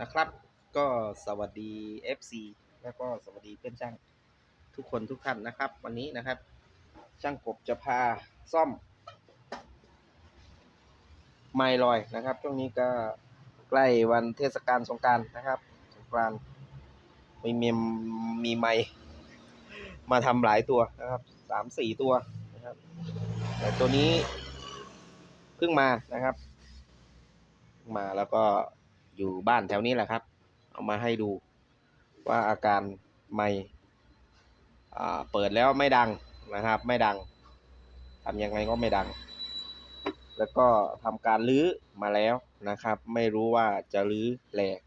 นะครับ ก็สวัสดี FC แล้วก็สวัสดีเพื่อนช่างทุกคนทุกท่านนะครับ วันนี้นะครับ ช่างกบจะพาซ่อม ไมลอยนะครับช่วงนี้ก็ใกล้วันเทศกาลสงการนะครับ สงกรานมีมีมีไมค์มาทำหลายตัวนะครับสามสี่ตัวนะครับ แต่ตัวนี้เพิ่งมานะครับ มาแล้วก็ อยู่บ้านแถวนี้แหละครับ เอามาให้ดูว่าอาการไม่เปิดแล้วไม่ดังนะครับ ไม่ดังทำยังไงก็ไม่ดัง แล้วก็ทำการรื้อมาแล้วนะครับ ไม่รู้ว่าจะรื้อแหลก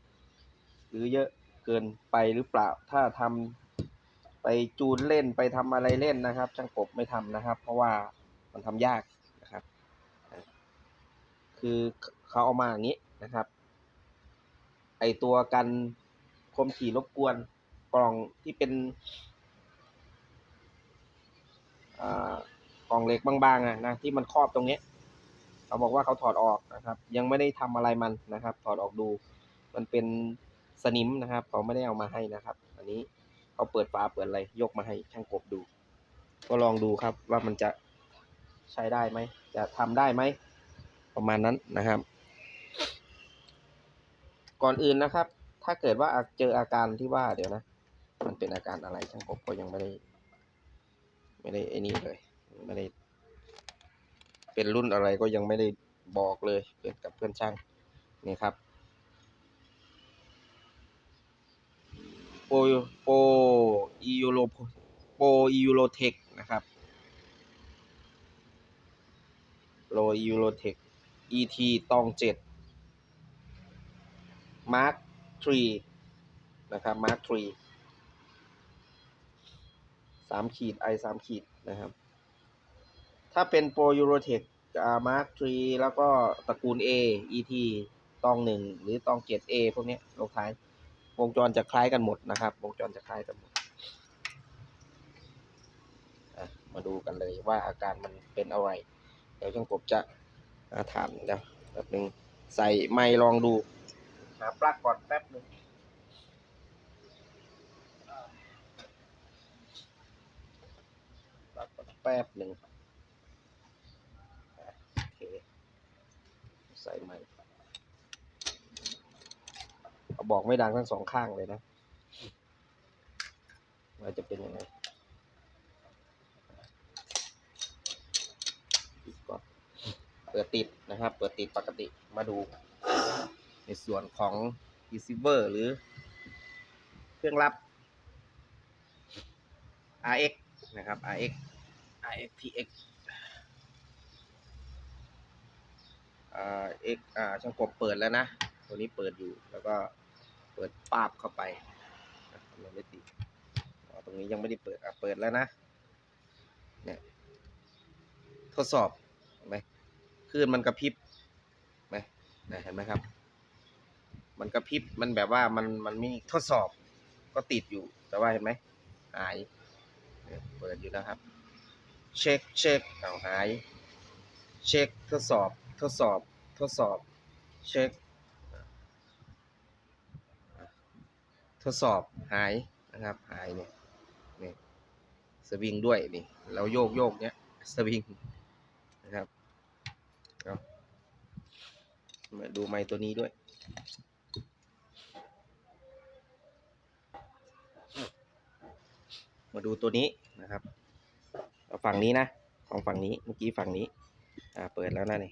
หรือเยอะเกินไปหรือเปล่า ถ้าทำไปจูนเล่นไปทำอะไรเล่นนะครับช่างกบไม่ทำนะครับ เพราะว่ามันทำยากนะครับ คือเขาเอามาอย่างนี้นะครับ ไอตัวกันคมขี่รบกวนกล่องที่เป็นอ่ากล่องเหล็กบางๆอะนะที่มันครอบตรงเนี้ยเขาบอกว่าเขาถอดออกนะครับ ยังไม่ได้ทำอะไรมันนะครับ ถอดออกดู มันเป็นสนิมนะครับ เขาไม่ได้เอามาให้นะครับ อันนี้เขาเปิดฝาเปิดอะไรยกมาให้ช่างกบดู ก็ลองดูครับว่ามันจะใช้ได้ไหมจะทำได้ไหมประมาณนั้นนะครับ ก่อนอื่นนะครับ ถ้าเกิดว่าเจออาการที่ว่าเดี๋ยวนะ มันเป็นอาการอะไรช่างกบก็ยังไม่ได้ ไม่ได้ไอ้นี่เลย ไม่ได้ เป็นรุ่นอะไรก็ยังไม่ได้บอกเลยเพื่อนกับเพื่อนช่างนี่ครับโปโปอียูโรโปอียูโรเทคนะครับโลยูโรเทค ET ตองเจ็ด มาร์คทรีนะครับมาร์คทรีสามขีดไอสามขีดนะครับ ถ้าเป็นโปรยูโรเทคมาร์คทรีแล้วก็ตระกูล A ET ตองหนึ่งหรือตองเจ็ด A พวกนี้ลงท้าย วงจรจะคล้ายกันหมดนะครับ วงจรจะคล้ายกันหมดมาดูกันเลยว่าอาการมันเป็นอะไร เดี๋ยวช่างกบจะถามเดี๋ยวแป๊บนึงใส่ไมค์ลองดู หาปลั๊กก่อนแป๊บหนึ่งปลั๊กก่อนแป๊บหนึ่งโอเคใส่ใหม่เอาบอกไม่ดังทั้งสองข้างเลยนะว่าจะเป็นยังไงก่อนเปิดติดนะครับ เปิดติดปกติมาดู ในส่วนของ receiver หรือเครื่องรับ RX นะครับ RX RX TX อ่า X อ่าช่างกบเปิดแล้วนะ ตัวนี้เปิดอยู่แล้วก็เปิดปาบเข้าไปนะมันไม่ติดอ๋อตรงนี้ยังไม่ได้เปิดอะเปิดแล้วนะเนี่ยทดสอบเห็นไหมคลื่นมันกระพริบไหมนะเห็นไหมครับ มันกระพริบมันแบบว่ามันมันมีทดสอบก็ติดอยู่ แต่ว่าเห็นไหมหายเปิดอยู่นะครับ เช็คเช็คเอาหาย เช็คทดสอบ ทดสอบ ทดสอบ เช็ค ทดสอบหายนะครับ หายเนี่ยนี่สวิงด้วยนี่ เราโยกโยกเนี้ยสวิงนะครับ เอามาดูไม้ตัวนี้ด้วย มาดูตัวนี้นะครับเอาฝั่งนี้นะของฝั่งนี้เมื่อกี้ฝั่งนี้อ่าเปิดแล้วนะนี่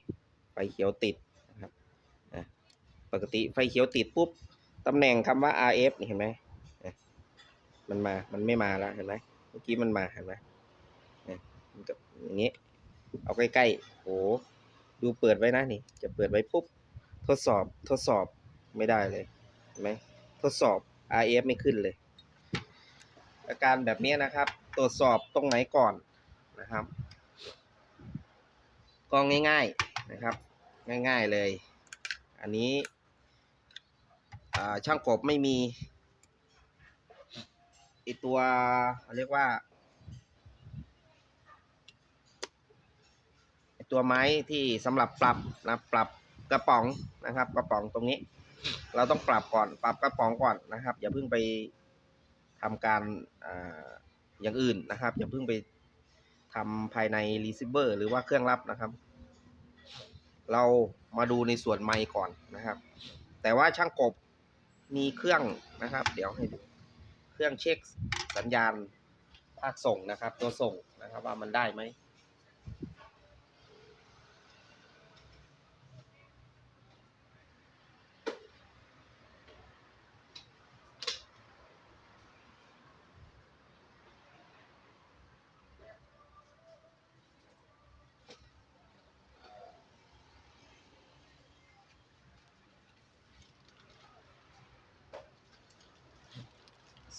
ไฟเขียวติดนะครับอะปกติไฟเขียวติดปุ๊บตำแหน่งคำว่า RF นี่เห็นไหมอะมันมา มันไม่มาแล้วเห็นไหมเมื่อกี้มันมาเห็นไหมเนี่ยมันก็อย่างนี้ เอาใกล้ๆโอ้ดูเปิดไว้นะนี่ จะเปิดไว้ปุ๊บ ทดสอบ ทดสอบไม่ได้เลย เห็นไหมทดสอบ RF ไม่ขึ้นเลย อาการแบบนี้นะครับ ตรวจสอบตรงไหนก่อนนะครับก็ง่าย ๆนะครับ ง่าย ๆเลย อันนี้ช่างกบไม่มีไอตัวเรียกว่าตัวไม้ที่สำหรับปรับนะปรับกระป๋องนะครับ กระป๋องตรงนี้ เราต้องปรับก่อน ปรับกระป๋องก่อนนะครับ อย่าเพิ่งไป ทำการออย่างอื่นนะครับ อย่าเพิ่งไปทำภายในรีเซิเบอร์หรือว่าเครื่องรับนะครับ เรามาดูในส่วนไมค์ก่อนนะครับ แต่ว่าช่างกบมีเครื่องนะครับ เดี๋ยวให้ดูเครื่องเช็คสัญญาณภาคส่งนะครับ ตัวส่งนะครับว่ามันได้ไหม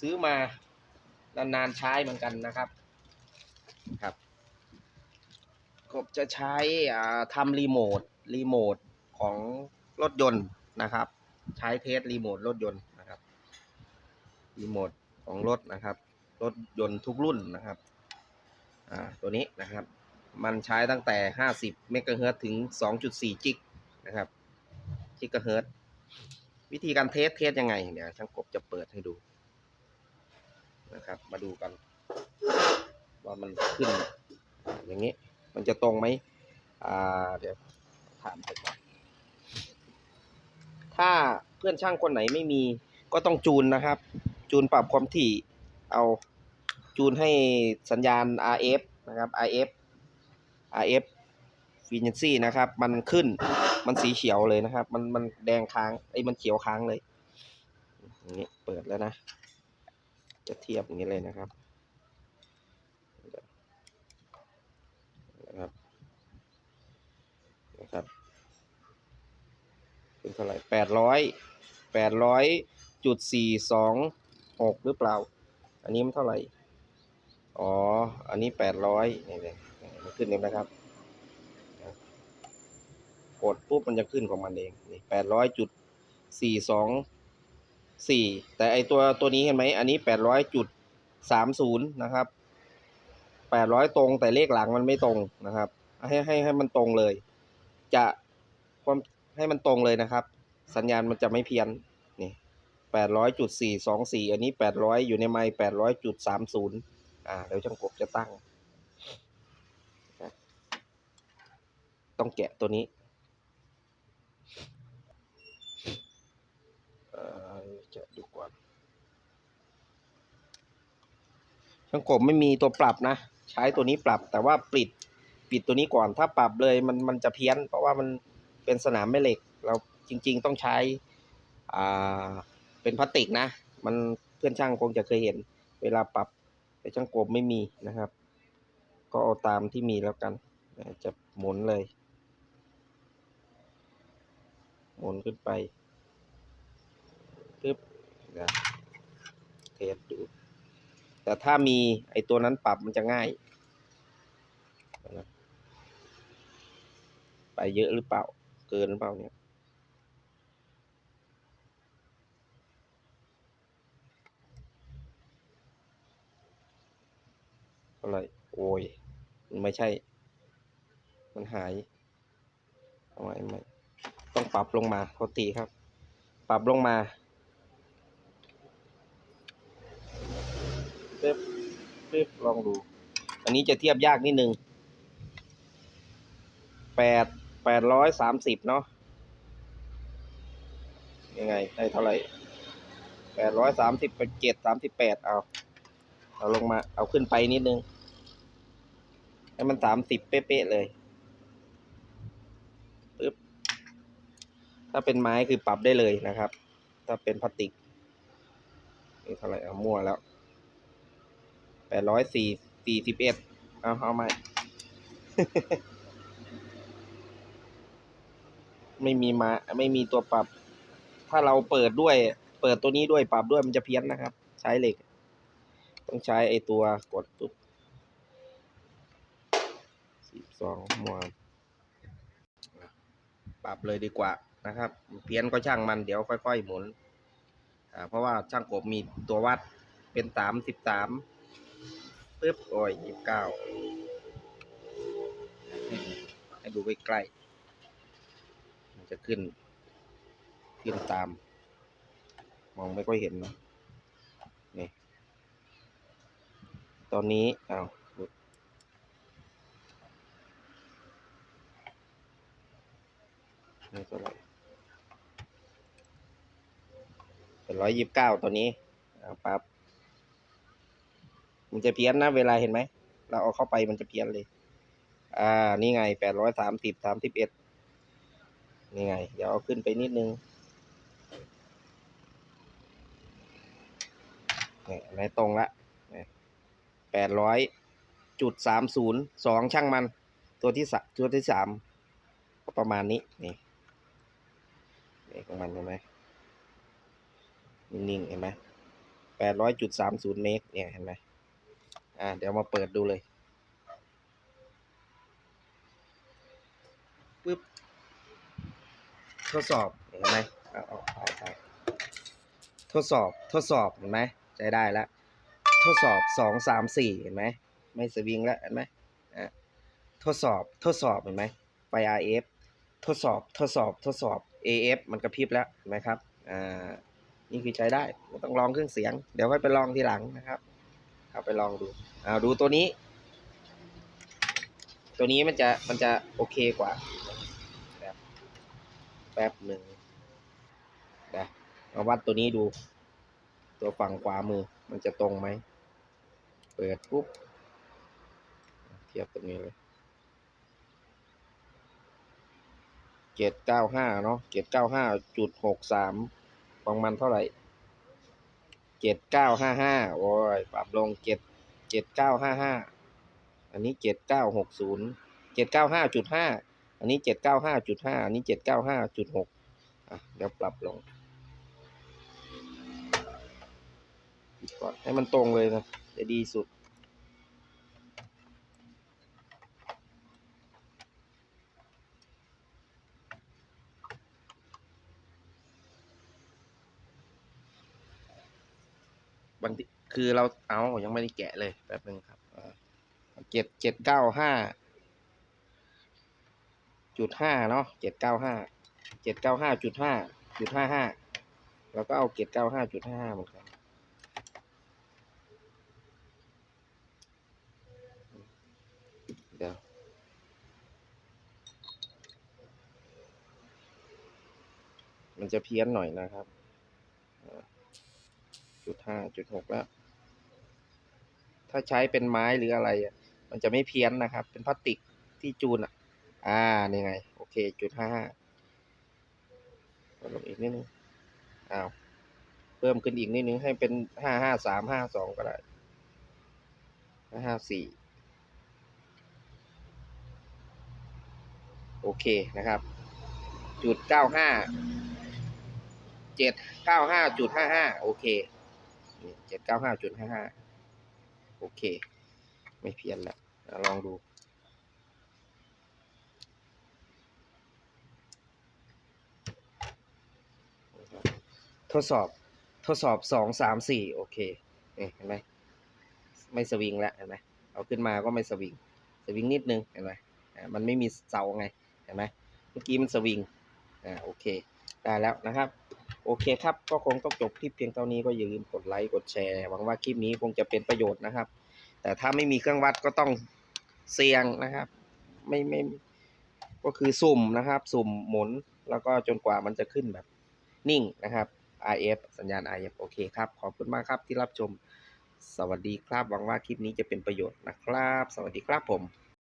ซื้อมานานๆใช้เหมือนกันนะครับครับ กบจะใช้ทำรีโมทรีโมทของรถยนต์นะครับ ใช้เทสรีโมทรถยนต์นะครับรีโมทของรถนะครับ รถยนต์ทุกรุ่นนะครับอ่าตัวนี้นะครับ มันใช้ตั้งแต่ 50 เมกะเฮิรตถึง 2.4 จิกนะครับจิกะเฮิรตวิธีการเทสเทสยังไง เดี๋ยวช่างกบจะเปิดให้ดู นะครับ มาดูกัน ว่ามันขึ้น อย่างนี้ มันจะตรงไหมอ่าเดี๋ยวถามไปก่อนถ้าเพื่อนช่างคนไหนไม่มีก็ต้องจูนนะครับ จูนปรับความถี่เอาจูนให้สัญญาณ RF นะครับ RF RF frequency นะครับ มันขึ้นมันสีเขียวเลยนะครับ มันมันแดงค้างไอ้มันเขียวค้างเลยอย่างนี้เปิดแล้วนะ จะเทียบอย่างนี้เลยนะครับนะครับนะครับเป็นเท่าไหร่แปดร้อยแปดร้อยจุดสี่สองหกหรือเปล่า อันนี้มันเท่าไหร่ อ๋อ อันนี้แปดร้อยนี่เลยมันขึ้นเองนะครับกดปุ๊บมันจะขึ้นของมันเองนี่แปดร้อยจุดสี่สอง สี่แต่ไอตัวตัวนี้เห็นไหมอันนี้แปดร้อยจุดสามศูนย์นะครับแปดร้อยตรงแต่เลขหลังมันไม่ตรงนะครับ ให้ให้ให้มันตรงเลย จะความให้มันตรงเลยนะครับ สัญญาณมันจะไม่เพี้ยนนี่แปดร้อยจุดสี่สองสี่อันนี้แปดร้อยอยู่ในไมค์แปดร้อยจุดสามศูนย์อ่าเดี๋ยวช่างกบจะตั้ง ต้องแกะตัวนี้ เอ่อ จะดูก่อนช่างกบไม่มีตัวปรับนะ ใช้ตัวนี้ปรับ แต่ว่าปิดปิดตัวนี้ก่อน ถ้าปรับเลยมันมันจะเพี้ยน เพราะว่ามันเป็นสนามแม่เหล็ก เราจริง ๆ ต้องใช้อ่าเป็นพลาสติกนะ มันเพื่อนช่างคงจะเคยเห็น เวลาปรับแต่ช่างกบไม่มีนะครับ ก็เอาตามที่มีแล้วกัน จะหมุนเลย หมุนขึ้นไป นะเทสดู แต่ถ้ามีไอตัวนั้นปรับมันจะง่ายนะไปเยอะหรือเปล่า เกินหรือเปล่าเนี่ยอะไรโอ้ยมันไม่ใช่ มันหายเอาใหม่ใหม่ต้องปรับลงมาโทษทีครับ ปรับลงมา ปึ๊บปึ๊บลองดู อันนี้จะเทียบยากนิดนึงแปดแปดร้อยสามสิบเนาะยังไง ได้เท่าไหร่แปดร้อยสามสิบเป็นเจ็ดสามสิบแปดเอา เอาลงมา เอาขึ้นไปนิดนึง ให้มันสามสิบเป๊ะๆเลยปึ๊บ ถ้าเป็นไม้คือปรับได้เลยนะครับ ถ้าเป็นพลาสติกนี่เท่าไหร่เอามั่วแล้ว แปดร้อยสี่สี่สิบเอ็ดเอาเอาใหม่ไม่มีมา ไม่มีตัวปรับ ถ้าเราเปิดด้วย เปิดตัวนี้ด้วยปรับด้วยมันจะเพี้ยนนะครับ ใช้เหล็ก ต้องใช้ไอตัวกดปุ๊บสิบสองมวนปรับเลยดีกว่านะครับ เพี้ยนก็ช่างมันเดี๋ยวค่อย ๆ หมุน อ่า เพราะว่าช่างกบมีตัววัดเป็นสามสิบสาม ปึ๊บโอ้ยยี่สิบเก้าให้ดูใกล้ๆมันจะขึ้น ขึ้นตาม มองไม่ค่อยเห็นนะนี่ตอนนี้อา้าวหลุดนี่เท่าไหร่เป็นร้อยยี่สิบเก้าตัวนี้ปั๊บ มันจะเพี้ยนนะเวลาเห็นไหม เราเอาเข้าไปมันจะเพี้ยนเลย อ่า นี่ไงแปดร้อยสามสิบสามสิบเอ็ดนี่ไง เดี๋ยวเอาขึ้นไปนิดนึงนี่อันไหนตรงละแปดร้อยจุดสามศูนย์สองช่างมัน ตัวที่สตัวที่สามก็ประมาณนี้ นี่นี่ของมันเห็นไหมนิ่งๆเห็นไหมแปดร้อยจุดสามศูนย์เมกเนี่ยเห็นไหม อ่าเดี๋ยวมาเปิดดูเลยปึ๊บทดสอบเห็นไหมเอาเอาเอาเอาทดสอบทดสอบเห็นไหมใช้ได้แล้วทดสอบสองสามสี่เห็นไหมไม่สวิงแล้วเห็นไหมอะทดสอบทดสอบเห็นไหมไป RF ทดสอบทดสอบทดสอบ AF มันกระพริบแล้วเห็นไหมครับอ่านี่คือใช้ได้ไม่ต้องลองเครื่องเสียง เดี๋ยวค่อยไปลองทีหลังนะครับ เอาไปลองดูเอาดูตัวนี้ ตัวนี้มันจะมันจะโอเคกว่าแบบแป๊บหนึ่งนะมาวัดตัวนี้ดู ตัวฝั่งขวามือมันจะตรงไหม เปิดปุ๊บ เทียบตรงนี้เลยเจ็ดเก้าห้าเนาะเจ็ดเก้าห้าจุดหกสามของมันเท่าไหร่ เจ็ดเก้าห้าห้าโอ้ยปรับลงเจ็ดเจ็ดเก้าห้าห้าอันนี้เจ็ดเก้าหกศูนย์เจ็ดเก้าห้าจุดห้าอันนี้เจ็ดเก้าห้าจุดห้าอันนี้เจ็ดเก้าห้าจุดหกอะเดี๋ยวปรับลงก่อนให้มันตรงเลยนะจะดีสุด บางทีคือเราเอายังไม่ได้แกะเลยแป๊บนึงครับเจ็ดเจ็ดเก้าห้าจุดห้าเนาะเจ็ดเก้าห้าเจ็ดเก้าห้าจุดห้าจุดห้าห้าเราก็เอาเจ็ดเก้าห้าจุดห้าเหมือนกันเดี๋ยวมันจะเพี้ยนหน่อยนะครับ จุดห้าจุดหกแล้ว ถ้าใช้เป็นไม้หรืออะไร มันจะไม่เพี้ยนนะครับ เป็นพลาสติกที่จูนอะ อ่า นี่ไง โอเค จุดห้าห้าลงอีกนิดนึง อ้าว เพิ่มขึ้นอีกนิดนึงให้เป็นห้าห้าสามห้าสองก็ได้ห้าห้าสี่โอเคนะครับ จุดเก้าห้าเจ็ดเก้าห้าจุดห้าห้าโอเค เจ็ดเก้าห้าจุดห้าห้าโอเค ไม่เพี้ยนแล้วลองดู ทดสอบทดสอบสองสามสี่โอเคเห็นไหมไม่สวิงแล้วเห็นไหมเอาขึ้นมาก็ไม่สวิง สวิงนิดนึงเห็นไหมมันไม่มีเสาไงเห็นไหมเมื่อกี้มันสวิงอ่าโอเค ได้แล้วนะครับ โอเคครับ ก็คงต้องจบคลิปเพียงเท่านี้ก็อย่าลืมกดไลค์กดแชร์หวังว่าคลิปนี้คงจะเป็นประโยชน์นะครับ แต่ถ้าไม่มีเครื่องวัดก็ต้องเสี่ยงนะครับ ไม่ไม่ก็คือสุ่มนะครับ สุ่มหมุนแล้วก็จนกว่ามันจะขึ้นแบบนิ่งนะครับ RF สัญญาณ RF โอเคครับ ขอบคุณมากครับที่รับชม สวัสดีครับ หวังว่าคลิปนี้จะเป็นประโยชน์นะครับ สวัสดีครับผม